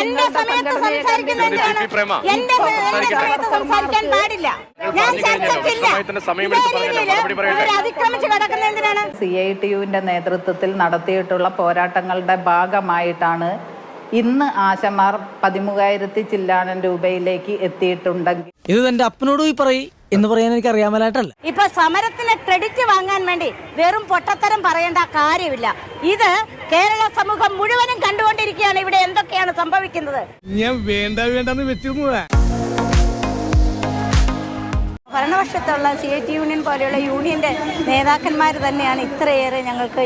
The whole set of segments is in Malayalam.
എന്റെ സമയത്ത് സംസാരിക്കുന്ന എന്തിനാണ്? പ്രേമ, എന്റെ. സമയത്ത് സംസാരിക്കാൻ പാടില്ല. ഞാൻ. ചർച്ചയ്ക്കില്ല. അതിക്രമിച്ച് കിടക്കുന്ന എന്തിനാണ്? സി ഐ ടി യുവിന്റെ നേതൃത്വത്തിൽ നടത്തിയിട്ടുള്ള പോരാട്ടങ്ങളുടെ ഭാഗമായിട്ടാണ് ഇന്ന് ആശമാർ പതിമൂവായിരത്തി ചില്ലാനം രൂപയിലേക്ക് എത്തിയിട്ടുണ്ടെങ്കിൽ ഇത് എന്റെ അപ്പനോട് പോയി പറയ്. എന്ന് പറയാൻ എനിക്ക് അറിയാമലായിട്ടല്ല. ഇപ്പൊ സമരത്തിന് ക്രെഡിറ്റ് വാങ്ങാൻ വേണ്ടി വെറും പൊട്ടത്തരം പറയേണ്ട കാര്യമില്ല. ഇത് കേരള സമൂഹം മുഴുവനും കണ്ടുകൊണ്ടിരിക്കുകയാണ്. ഇവിടെ എന്തൊക്കെയാണ് സംഭവിക്കുന്നത്? ഞാൻ വേണ്ട വേണ്ടെന്ന് വെച്ചിരുന്നതാ ഭരണപക്ഷത്തുള്ള സി ഐ ടി യൂണിയൻ പോലെയുള്ള യൂണിയന്റെ നേതാക്കന്മാർ തന്നെയാണ് ഇത്രയേറെ ഞങ്ങൾക്ക്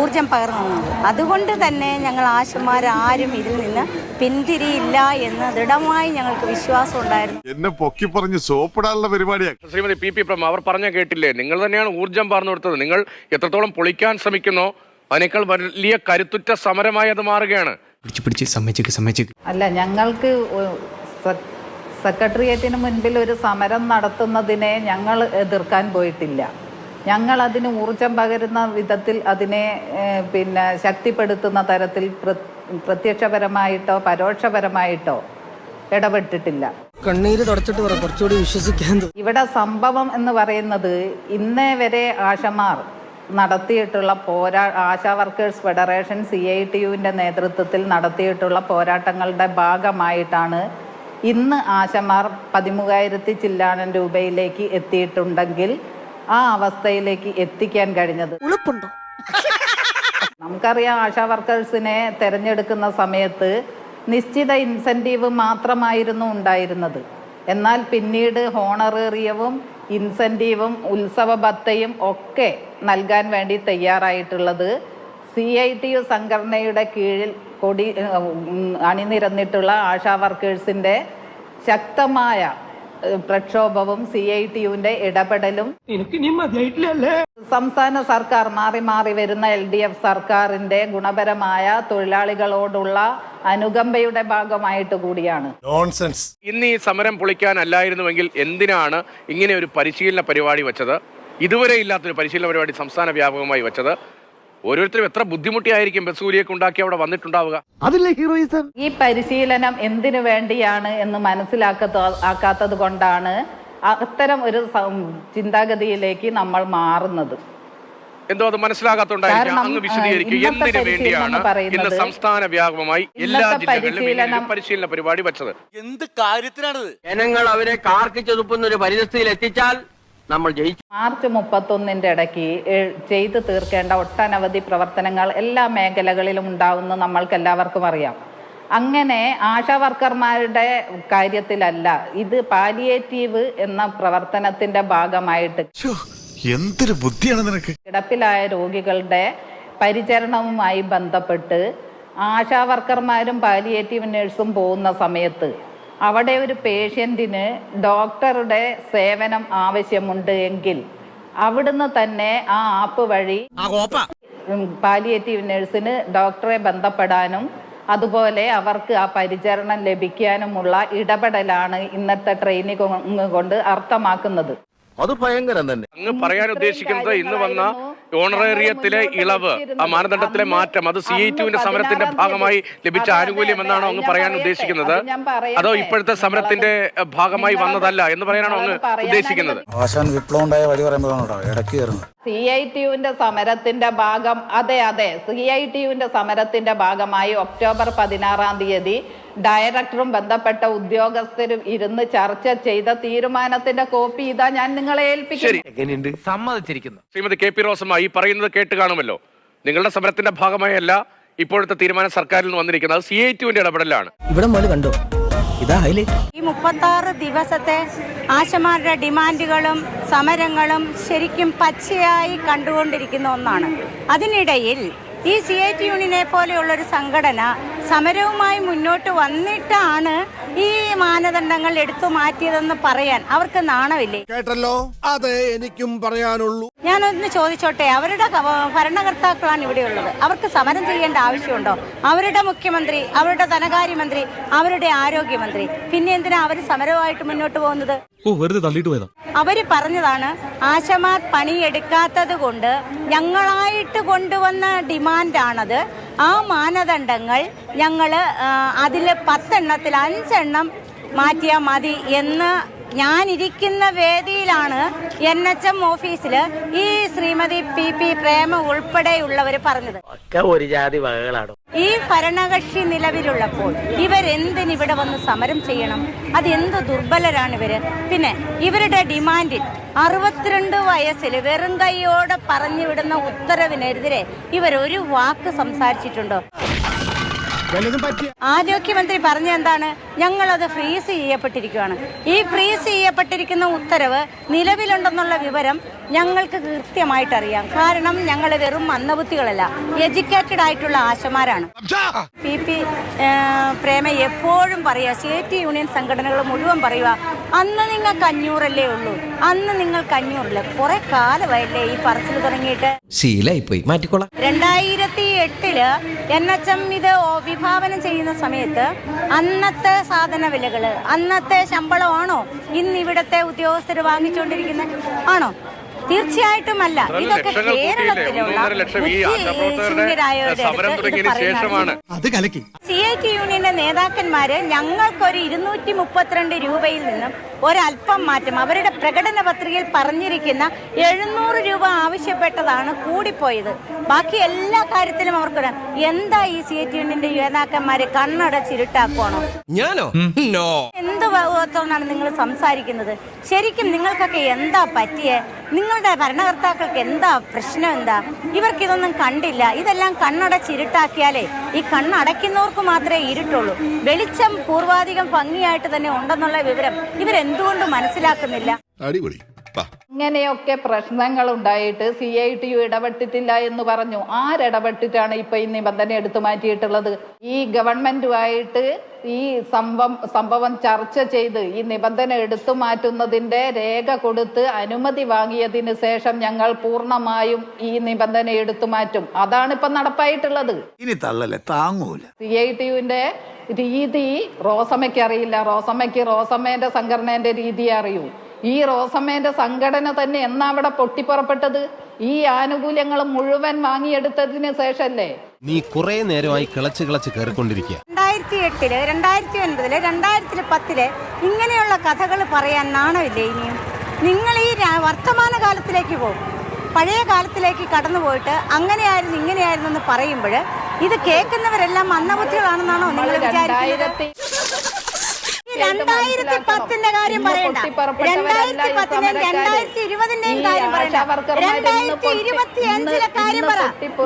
ഊർജം പകർന്നു തന്നത് അതുകൊണ്ട് തന്നെ ഞങ്ങൾ ആശമാർ ആരും ഇതിൽ നിന്ന് പിന്തിരിയില്ല എന്ന് ദൃഢമായി ഞങ്ങൾക്ക് വിശ്വാസം ഉണ്ടായിരുന്നു. എന്നെ പൊക്കി പറഞ്ഞ് സോപ്പിടാനുള്ള പരിപാടിയാണ് ശ്രീമതി പി പി പ്രമ അവർ പറഞ്ഞ കേട്ടില്ലേ? നിങ്ങൾ തന്നെയാണ് ഊർജം പറഞ്ഞു കൊടുത്തത്. നിങ്ങൾ എത്രത്തോളം പൊളിക്കാൻ ശ്രമിക്കുന്നോ അതിനേക്കാൾ വലിയ കരുത്തുറ്റ സമരമായി അത് മാറുകയാണ്. പിടിച്ച് പിടിച്ച് സമ്മതിച്ചേക്ക് സമ്മതിച്ചേക്ക്. അല്ല ഞങ്ങൾക്ക് സെക്രട്ടേറിയറ്റിന് മുൻപിൽ ഒരു സമരം നടത്തുന്നതിനെ ഞങ്ങൾ എതിർക്കാൻ പോയിട്ടില്ല. ഞങ്ങൾ അതിന് ഊർജം പകരുന്ന വിധത്തിൽ അതിനെ പിന്നെ ശക്തിപ്പെടുത്തുന്ന തരത്തിൽ പ്രത്യക്ഷപരമായിട്ടോ പരോക്ഷപരമായിട്ടോ ഇടപെട്ടിട്ടില്ല. കണ്ണീര് തുടച്ചിട്ട് പറ കുറച്ചുകൂടി വിശ്വസിക്കാൻ ഇവിടെ സംഭവം എന്ന് പറയുന്നത് ഇന്നേ വരെ ആശമാർ നടത്തിയിട്ടുള്ള പോരാ Asha workers federation C I T യുവിന്റെ നേതൃത്വത്തിൽ നടത്തിയിട്ടുള്ള പോരാട്ടങ്ങളുടെ ഭാഗമായിട്ടാണ് ഇന്ന് ആശമാർ പതിമൂവായിരത്തി ചില്ലാനം രൂപയിലേക്ക് എത്തിയിട്ടുണ്ടെങ്കിൽ ആ അവസ്ഥയിലേക്ക് എത്തിക്കാൻ കഴിഞ്ഞത്. ഉളുപ്പുണ്ടോ? നമുക്കറിയാം ആശാ വർക്കേഴ്സിനെ തിരഞ്ഞെടുക്കുന്ന സമയത്ത് നിശ്ചിത ഇൻസെന്റീവ് മാത്രമായിരുന്നു ഉണ്ടായിരുന്നത്. എന്നാൽ പിന്നീട് ഹോണറേറിയവും ഇൻസെന്റീവും ഉത്സവ ഭത്തയും ഒക്കെ നൽകാൻ വേണ്ടി തയ്യാറായിട്ടുള്ളത് സി ഐ ടി യു സംഘടനയുടെ കീഴിൽ കൊടി അണിനിരന്നിട്ടുള്ള ആശാ വർക്കേഴ്സിന്റെ ശക്തമായ പ്രക്ഷോഭവും സി ഐ ടി യുവിന്റെ ഇടപെടലും സംസ്ഥാന സർക്കാർ മാറി മാറി വരുന്ന എൽ ഡി എഫ് സർക്കാരിന്റെ ഗുണപരമായ തൊഴിലാളികളോടുള്ള അനുകമ്പയുടെ ഭാഗമായിട്ട് കൂടിയാണ്. നോൺസെൻസ് ഇന്ന് ഈ സമരം പൊളിക്കാനല്ലായിരുന്നുവെങ്കിൽ എന്തിനാണ് ഇങ്ങനെ ഒരു പരിശീലന പരിപാടി വെച്ചത്? ഇതുവരെ ഇല്ലാത്തൊരു പരിശീലന പരിപാടി സംസ്ഥാന വ്യാപകമായി വെച്ചത്? ഓരോരുത്തരും എത്ര ബുദ്ധിമുട്ടിയായിരിക്കും ബസ് കൂലിയൊക്കെ ഉണ്ടാക്കി അവിടെ വന്നിട്ടുണ്ടാവുക? ഈ പരിശീലനം എന്തിനു വേണ്ടിയാണ് എന്ന് മനസ്സിലാക്കാത്ത ആക്കാത്തത് കൊണ്ടാണ് അത്തരം ഒരു സം- ചിന്താഗതിയിലേക്ക് നമ്മൾ മാറുന്നത്. എന്തോ അത് മനസ്സിലാകാത്തോണ്ടായിരിക്കും. കാരണം, അങ്ങ് വിശദീകരിക്കും. ഇന്നത്തെ എന്തിനു പരിശീലനം വേണ്ടിയാണ് എന്ന് പറയുന്നത് ഇന്ന് സംസ്ഥാന വ്യാപകമായി എല്ലാ ഇന്നത്തെ ജില്ലകളിലും ഇങ്ങനെ ഒരു പരിശീലനം- പരിശീലന പരിപാടി വെച്ചത്? എന്ത് കാര്യത്തിനാണിത്? ജനങ്ങൾ അവരെ കാർക്കിച്ചൊതുപ്പുന്ന ഒരു പരിസ്ഥിതിയിൽ എത്തിച്ചാൽ നമ്മൾ ജയിച്ചു മാർച്ച് മുപ്പത്തൊന്നിന്റെ ഇടയ്ക്ക് ചെയ്തു തീർക്കേണ്ട ഒട്ടനവധി പ്രവർത്തനങ്ങൾ എല്ലാ മേഖലകളിലും ഉണ്ടാവുന്ന നമ്മൾക്ക് എല്ലാവർക്കും അറിയാം. അങ്ങനെ ആശാ വർക്കർമാരുടെ കാര്യത്തിലല്ല ഇത് പാലിയേറ്റീവ് എന്ന പ്രവർത്തനത്തിന്റെ ഭാഗമായിട്ട്. എന്തൊരു ബുദ്ധിയാണ് നിനക്ക്? കിടപ്പിലായ രോഗികളുടെ പരിചരണവുമായി ബന്ധപ്പെട്ട് ആശാ വർക്കർമാരും പാലിയേറ്റീവ് നഴ്സും പോകുന്ന സമയത്ത് അവിടെ ഒരു പേഷ്യന്റിന് ഡോക്ടറുടെ സേവനം ആവശ്യമുണ്ട് എങ്കിൽ അവിടുന്ന് തന്നെ ആ ആപ്പ് വഴി പാലിയേറ്റീവ് നഴ്സിന് ഡോക്ടറെ ബന്ധപ്പെടാനും അതുപോലെ അവർക്ക് ആ പരിചരണം ലഭിക്കാനുമുള്ള ഇടപെടലാണ് ഇന്നത്തെ ട്രെയിനിങ് കൊണ്ട് അർത്ഥമാക്കുന്നത്. അത് ഭയങ്കരം തന്നെ. അങ്ങ് പറയാൻ ഉദ്ദേശിക്കുന്നത് ഇന്ന് വന്ന ഓണറേറിയത്തിലെ ഇളവ് ആ മാനദണ്ഡത്തിലെ മാറ്റം അത് സി ഐ ടുവിന്റെ സമരത്തിന്റെ ഭാഗമായി ലഭിച്ച ആനുകൂല്യം എന്നാണോ അങ്ങ് പറയാൻ ഉദ്ദേശിക്കുന്നത്? അതോ ഇപ്പോഴത്തെ സമരത്തിന്റെ ഭാഗമായി വന്നതല്ല എന്ന് പറയാനാണോ അങ്ങ് ഉദ്ദേശിക്കുന്നത്? ആശാൻ വിപ്ലവം ഉണ്ടായ വഴി പറയുമ്പോഴാണ് ഇടയ്ക്ക് കയറുന്നത്. സി ഐ ടിയുവിന്റെ സമരത്തിന്റെ ഭാഗം അതെ അതെ സി ഐ ടിയുവിന്റെ സമരത്തിന്റെ ഭാഗമായി ഒക്ടോബർ പതിനാറാം തീയതി ഡയറക്ടറും ബന്ധപ്പെട്ട ഉദ്യോഗസ്ഥരും ഇരുന്ന് ചർച്ച ചെയ്ത തീരുമാനത്തിന്റെ കോപ്പി ഇതാ ഞാൻ നിങ്ങളെ ഏൽപ്പിക്കുന്നു. എങ്ങനെയുണ്ട്? സമ്മതിച്ചിരിക്കുന്നു. ശ്രീമതി കെ പി റോസമ്മ ഈ പറയുന്നത് കേട്ട് കാണുമല്ലോ. നിങ്ങളുടെ സമരത്തിന്റെ ഭാഗമായല്ല ഇപ്പോഴത്തെ തീരുമാനം സർക്കാരിൽ നിന്ന് വന്നിരിക്കുന്നത്. സി ഐ ടിന്റെ ഇടപെടലാണ്. ഇവിടെ മോൽ കണ്ടോ? ഇതാ ഹൈലൈറ്റ് ഈ മുപ്പത്താറ് ദിവസത്തെ ആശമാരുടെ ഡിമാൻഡുകളും സമരങ്ങളും ശരിക്കും പച്ചയായി കണ്ടുകൊണ്ടിരിക്കുന്ന ഒന്നാണ്. അതിനിടയിൽ ഈ സി ഐ ടി യൂണിയനെ പോലെയുള്ള ഒരു സംഘടന സമരവുമായി മുന്നോട്ട് വന്നിട്ടാണ് ഈ മാനദണ്ഡങ്ങൾ എടുത്തു മാറ്റിയതെന്ന് പറയാൻ അവർക്ക് നാണമില്ലേ? കേട്ടല്ലോ അതെ എനിക്കും പറയാനുള്ളൂ. ഞാനൊന്ന് ചോദിച്ചോട്ടെ അവരുടെ ഭരണകർത്താക്കളാണ് ഇവിടെയുള്ളത് അവർക്ക് സമരം ചെയ്യേണ്ട ആവശ്യമുണ്ടോ? അവരുടെ മുഖ്യമന്ത്രി അവരുടെ ധനകാര്യമന്ത്രി അവരുടെ ആരോഗ്യമന്ത്രി. പിന്നെ എന്തിനാ അവർ സമരവുമായിട്ട് മുന്നോട്ട് പോകുന്നത്? ഓ വെറുതെ തള്ളിയിട്ട് പോയതാ. അവർ പറഞ്ഞതാണ് ആശമാർ പണിയെടുക്കാത്തത് കൊണ്ട് ഞങ്ങളായിട്ട് കൊണ്ടുവന്ന ഡിമാൻഡാണത്. ആ മാനദണ്ഡങ്ങൾ ഞങ്ങൾ അതിൽ പത്തെണ്ണത്തിൽ അഞ്ചെണ്ണം മാറ്റിയാൽ മതി എന്ന് ഞാനിരിക്കുന്ന വേദിയിലാണ് എൻ എച്ച് എം ഓഫീസിൽ ഈ ശ്രീമതി പി പി പ്രേമ ഉൾപ്പെടെയുള്ളവർ പറഞ്ഞത്. ഒരു ജാതി വകകളാണ്. ഈ ഭരണകക്ഷി നിലവിലുള്ളപ്പോൾ ഇവരെന്തിന് ഇവിടെ വന്ന് സമരം ചെയ്യണം? അതെന്ത് ദുർബലരാണ് ഇവർ? പിന്നെ ഇവരുടെ ഡിമാൻഡിൽ അറുപത്തിരണ്ട് വയസ്സിൽ വെറും കൈയോടെ പറഞ്ഞു വിടുന്ന ഉത്തരവിനെതിരെ ഇവർ ഒരു വാക്ക് സംസാരിച്ചിട്ടുണ്ടോ? ആരോഗ്യമന്ത്രി പറഞ്ഞ എന്താണ്? ഞങ്ങളത് ഫ്രീസ് ചെയ്യപ്പെട്ടിരിക്കുകയാണ് ഈ ഫ്രീസ് ചെയ്യപ്പെട്ടിരിക്കുന്ന ഉത്തരവ് നിലവിലുണ്ടെന്നുള്ള വിവരം ഞങ്ങൾക്ക് കൃത്യമായിട്ട് അറിയാം കാരണം ഞങ്ങൾ വെറും മന്ദബുദ്ധികളല്ല എഡ്യൂക്കേറ്റഡ് ആയിട്ടുള്ള ആശമാരാണ്. പി പി പ്രേമ എപ്പോഴും പറയുക സ്റ്റേറ്റ് യൂണിയൻ സംഘടനകൾ മുഴുവൻ പറയുക അന്ന് നിങ്ങൾക്ക് അഞ്ഞൂറല്ലേ ഉള്ളൂ. അന്ന് നിങ്ങൾക്ക് അഞ്ഞൂറില്ല കുറെ കാലമായില്ലേ ഈ പറച്ചിൽ തുടങ്ങിയിട്ട്. ശീലായി പോയി മാറ്റിക്കോളാം. രണ്ടായിരത്തി എട്ടിൽ എൻ എച്ച് എം ഇത് വിഭാവനം ചെയ്യുന്ന സമയത്ത് അന്നത്തെ സാധന വിലകൾ അന്നത്തെ ശമ്പളമാണോ ഇന്ന് ഇവിടത്തെ ഉദ്യോഗസ്ഥർ വാങ്ങിച്ചുകൊണ്ടിരിക്കുന്നത് ആണോ? തീർച്ചയായിട്ടും അല്ല ഇതൊക്കെ കേരളത്തിലുള്ള അത് കലക്കി. സി ഐ ടി യൂണിയന്റെ നേതാക്കന്മാര് ഞങ്ങൾക്കൊരു ഇരുന്നൂറ്റി മുപ്പത്തിരണ്ട് രൂപയിൽ നിന്നും ഒരല്പം മാറ്റം അവരുടെ പ്രകടന പത്രികയിൽ പറഞ്ഞിരിക്കുന്ന എഴുന്നൂറ് രൂപ ആവശ്യപ്പെട്ടതാണ് കൂടിപ്പോയത്. ബാക്കി എല്ലാ കാര്യത്തിലും അവർക്ക് എന്താ ഈ സി ഐ ടി യൂണിയന്റെ നേതാക്കന്മാര് കണ്ണടച്ചിരുട്ടാക്കുവാണോ? ഞാനോ? നോ. എന്ത് ഭാഗത്തോടാണ് നിങ്ങൾ സംസാരിക്കുന്നത്? ശരിക്കും നിങ്ങൾക്കൊക്കെ എന്താ പറ്റിയെ? നിങ്ങളുടെ ഭരണകർത്താക്കൾക്ക് എന്താ പ്രശ്നം എന്താ? ഇവർക്ക് ഇതൊന്നും കണ്ടില്ല. ഇതെല്ലാം കണ്ണടച്ചിരുട്ടാക്കിയാലേ ഈ കണ്ണടയ്ക്കുന്നവർക്ക് മാത്രമേ ഇരുട്ടുള്ളൂ. വെളിച്ചം പൂർവാധികം ഭംഗിയായിട്ട് തന്നെ ഉണ്ടെന്നുള്ള വിവരം ഇവരെന്തുകൊണ്ട് മനസ്സിലാക്കുന്നില്ല? അടിപൊളി. ഇങ്ങനെയൊക്കെ പ്രശ്നങ്ങൾ ഉണ്ടായിട്ട് സി ഐ ടി യു ഇടപെട്ടിട്ടില്ല എന്ന് പറഞ്ഞു. ആരിടപെട്ടിട്ടാണ് ഇപ്പൊ ഈ നിബന്ധന എടുത്തു മാറ്റിയിട്ടുള്ളത്? ഈ ഗവൺമെന്റുമായിട്ട് ഈ സംഭവം സംഭവം ചർച്ച ചെയ്ത് ഈ നിബന്ധന എടുത്തു മാറ്റുന്നതിന്റെ രേഖ കൊടുത്ത് അനുമതി വാങ്ങിയതിന് ശേഷം ഞങ്ങൾ പൂർണമായും ഈ നിബന്ധന എടുത്തു മാറ്റും. അതാണ് ഇപ്പൊ നടപ്പായിട്ടുള്ളത്. ഇനി തള്ളല്ലേ? താങ്ങൂല. സി ഐ ടി യുവിന്റെ രീതി റോസമ്മയ്ക്ക് അറിയില്ല. റോസമ്മയ്ക്ക് റോസമ്മേന്റെ സംഘടനേന്റെ രീതി അറിയൂ. ഈ റോസമ്മേന്റെ സംഘടന തന്നെ എന്നാ അവിടെ പൊട്ടിപ്പുറപ്പെട്ടത്? ഈ ആനുകൂല്യങ്ങൾ മുഴുവൻ വാങ്ങിയെടുത്തതിന് ശേഷല്ലേ? നീ കുറെ നേരമായി കിളച്ച് കിളച്ച് കയറിക്കൊണ്ടിരിക്കുക രണ്ടായിരത്തി എട്ടിൽ രണ്ടായിരത്തി ഒൻപതിൽ രണ്ടായിരത്തി പത്തിൽ ഇങ്ങനെയുള്ള കഥകൾ പറയാൻ നാണമില്ലേ ഇനിയും നിങ്ങൾ ഈ വർത്തമാന കാലത്തിലേക്ക് പോകും. പഴയ കാലത്തിലേക്ക് കടന്നു പോയിട്ട് അങ്ങനെയായിരുന്നു ഇങ്ങനെയായിരുന്നു എന്ന് പറയുമ്പോൾ ഇത് കേൾക്കുന്നവരെല്ലാം മന്ദബുദ്ധികളാണെന്നാണോ നിങ്ങൾ വിചാരിക്കുന്നത്? രണ്ടായിരത്തി പത്തിന്റെ കാര്യം പറയണ്ട. രണ്ടായിരത്തി പത്തിന്റെയും രണ്ടായിരത്തി ഇരുപതിന്റെയും കാര്യം പറയണ്ട. രണ്ടായിരത്തി ഇരുപത്തി അഞ്ചിലെ കാര്യം പറ.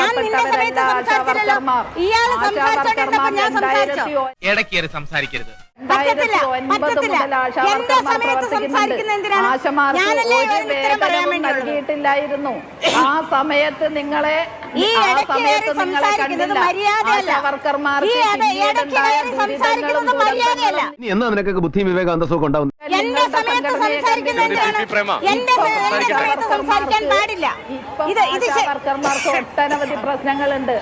ഞാൻ നിന്റെ സമയത്ത് സംസാരിച്ചില്ലല്ലോ ഇയാൾ സംസാരിച്ചോണ്ടിരുന്നപ്പോ ഞാൻ സംസാരിച്ചോ? ഇടയ്ക്കേറി സംസാരിക്കരുത്. പറ്റത്തില്ല പറ്റത്തില്ല. എന്റെ സമയത്ത് സംസാരിക്കുന്ന എന്തിനാണ്? ഞാനല്ലേ ഉത്തരം പറയാൻ വേണ്ടി നൽകിയിട്ടില്ലായിരുന്നു. ആ സമയത്ത് നിങ്ങളെ ഈ ഇടയ്ക്ക് കയറി സംസാരിക്കുന്നത് മര്യാദയല്ല. കയറി സംസാരിക്കുന്നത് മര്യാദയല്ല. എന്നാ നിനക്കൊക്കെ ബുദ്ധിയും വിവേകം അന്തസ്സൊക്കെ ഉണ്ടാവും എന്റെ സമയത്ത് സംസാരിക്കുന്നത്. എന്റെ സമയത്ത് സംസാരിക്കാൻ പാടില്ല. ഇത് ഇത് വർക്കർമാർക്ക് ഒട്ടനവധി പ്രശ്നങ്ങളുണ്ട്.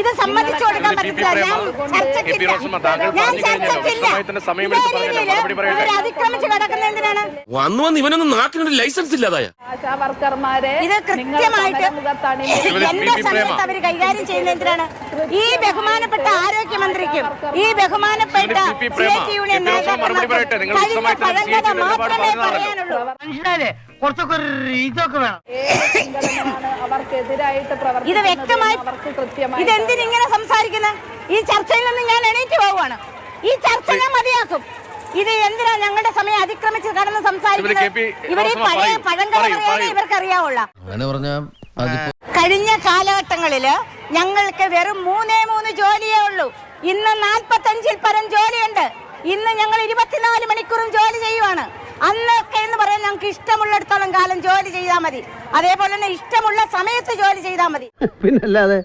ഇത് സമ്മതിച്ചു കൊടുക്കാൻ പറ്റില്ല ഞാൻ. ചർച്ചയ്ക്കില്ല. ഞാൻ. ചർച്ചയ്ക്കില്ല. അതിക്രമിച്ച് കിടക്കുന്ന എന്തിനാണ്? വന്നു വന്ന് ഇവനൊന്നും നാട്ടിനൊരു ലൈസൻസ് ഇല്ലാതായ. ആശാ വർക്കർമാരെ ഇത് കൃത്യമായിട്ട് ശ്രീമതി എന്റെ. സമയത്ത് അവർ കൈകാര്യം ചെയ്യുന്ന എന്തിനാണ് ഈ ബഹുമാനപ്പെട്ട ആരോഗ്യമന്ത്രിക്കും ഈ ബഹുമാനപ്പെട്ട സ്റ്റേറ്റ്. യൂണിയൻ. നിങ്ങൾ കഴിഞ്ഞ പഴങ്കഥ മാത്രമേ പറയാനുള്ളൂ കുറച്ചൊക്കെ ഇതൊക്കെ വേണം അവർക്കെതിരായിട്ട് ഇത് വ്യക്തമായി ഇതെന്തിനിങ്ങനെ സംസാരിക്കുന്നത് ഈ ചർച്ചയിൽ നിന്ന് ഞാൻ എണീറ്റ് പോവുകയാണ് ഈ ചർച്ച ഞാൻ മതിയാക്കും ഇത് എന്തിനാ ഞങ്ങളുടെ സമയം അതിക്രമിച്ച് കടന്ന്. സംസാരിക്കുന്നത് ഇവരെ ഇവർ പഴയ. പഴങ്കഥ പറയാനേ ഇവർക്ക് അറിയാവുള്ള അങ്ങനെ പറഞ്ഞാ അതിപ്പോ കഴിഞ്ഞ കാലഘട്ടങ്ങളിൽ ഞങ്ങൾക്ക് വെറും മൂന്നേ മൂന്ന് ജോലിയേ ഉള്ളൂ. ഇന്ന് നാൽപ്പത്തഞ്ചിൽ പരം ജോലിയുണ്ട്. ഇന്ന് ഞങ്ങൾ ഇരുപത്തിനാല് മണിക്കൂറും ജോലി ചെയ്യുവാണ്. അന്നൊക്കെ എന്ന് പറയാൻ ഞങ്ങൾക്ക് ഇഷ്ടമുള്ളിടത്തോളം കാലം ജോലി ചെയ്താൽ മതി. അതേപോലെ തന്നെ ഇഷ്ടമുള്ള സമയത്ത് ജോലി ചെയ്താൽ മതി. പിന്നല്ലാതെ?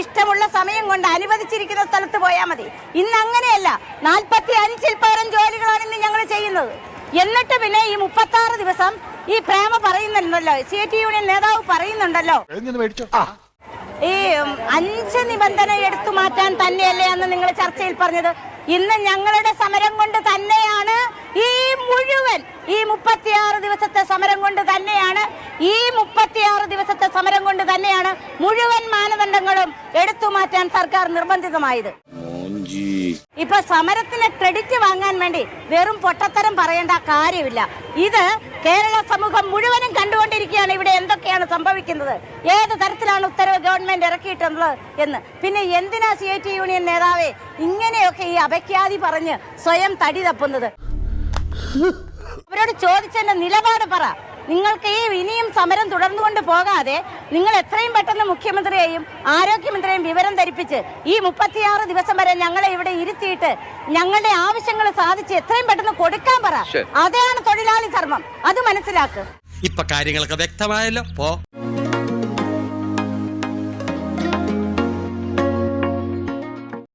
ഇഷ്ടമുള്ള സമയം കൊണ്ട് അനുവദിച്ചിരിക്കുന്ന സ്ഥലത്ത് പോയാൽ മതി. ഇന്ന് അങ്ങനെയല്ല. നാൽപ്പത്തി അഞ്ചിൽ പരം ജോലികളാണ് ഇന്ന് ഞങ്ങൾ ചെയ്യുന്നത്. എന്നിട്ട് പിന്നെ ഈ മുപ്പത്തി ആറ് ദിവസം ഈ പ്രേമ പറയുന്നുണ്ടല്ലോ. സി ടി യൂണിയൻ നേതാവ് പറയുന്നുണ്ടല്ലോ. ഈ അഞ്ച് നിബന്ധന എടുത്തു മാറ്റാൻ തന്നെയല്ലേ അന്ന് നിങ്ങൾ ചർച്ചയിൽ പറഞ്ഞത്? ഇന്ന് ഞങ്ങളുടെ സമരം കൊണ്ട് തന്നെയാണ് ഈ മുഴുവൻ ഈ മുപ്പത്തിയാറ് ദിവസത്തെ സമരം കൊണ്ട് തന്നെയാണ് ഈ മുപ്പത്തിയാറ് ദിവസത്തെ സമരം കൊണ്ട് തന്നെയാണ് മുഴുവൻ മാനദണ്ഡങ്ങളും എടുത്തു മാറ്റാൻ സർക്കാർ നിർബന്ധിതമായത്. ഇപ്പൊ സമരത്തിന് ക്രെഡിറ്റ് വാങ്ങാൻ വേണ്ടി വെറും പൊട്ടത്തരം പറയേണ്ട കാര്യമില്ല. ഇത് കേരള സമൂഹം മുഴുവനും കണ്ടുകൊണ്ടിരിക്കുകയാണ്. ഇവിടെ എന്തൊക്കെയാണ് സംഭവിക്കുന്നത്? ഏത് തരത്തിലാണ് ഉത്തരവ് ഗവൺമെന്റ് ഇറക്കിയിട്ടുള്ളത് എന്ന്. പിന്നെ എന്തിനാ സി ടി യൂണിയൻ നേതാവേ ഇങ്ങനെയൊക്കെ ഈ അപഖ്യാതി പറഞ്ഞ് സ്വയം തടി തപ്പുന്നത്? അവരോട് ചോദിച്ചതിന്റെ നിലപാട് പറ. നിങ്ങൾക്ക് ഈ ഇനിയും സമരം തുടർന്നുകൊണ്ട് പോകാതെ നിങ്ങൾ എത്രയും പെട്ടെന്ന് മുഖ്യമന്ത്രിയെയും ആരോഗ്യമന്ത്രിയെയും വിവരം ധരിപ്പിച്ച് ഈ മുപ്പത്തിയാറ് ദിവസം വരെ ഞങ്ങളെ ഇവിടെ ഇരുത്തിയിട്ട് ഞങ്ങളുടെ ആവശ്യങ്ങൾ സാധിച്ച് എത്രയും പെട്ടെന്ന് കൊടുക്കാൻ പറ. അതാണ് തൊഴിലാളി ധർമ്മം. അത് മനസ്സിലാക്കുക ഇപ്പൊ കാര്യങ്ങളൊക്കെ വ്യക്തമായല്ലോ. പോ.